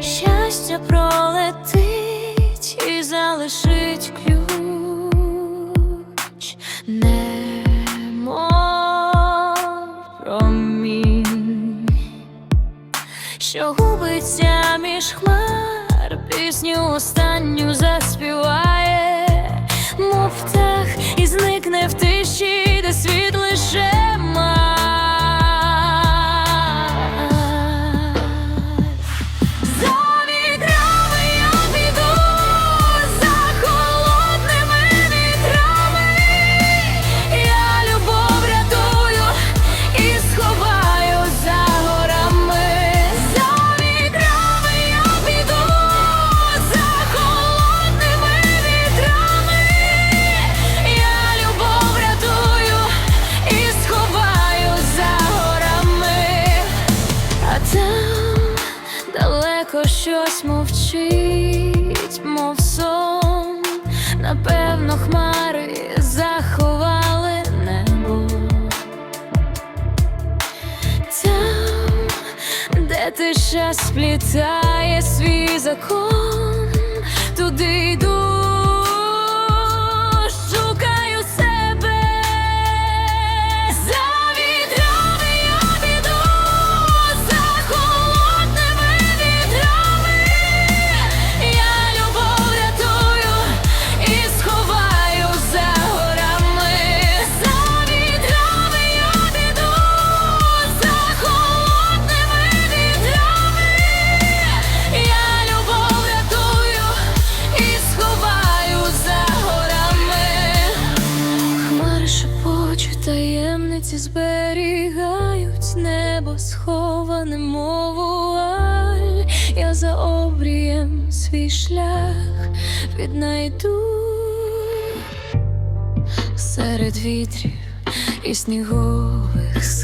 щастя пролетить і залишить ключ, немов промінь, що губиться між хмар, пісню останню заспіває, далеко щось мовчить, мов сон. Напевно, хмари заховали небо. Там, де тиша сплітає свій закон, туди сховане, мову аль, Я за обрієм свій шлях віднайду серед вітрів і снігових.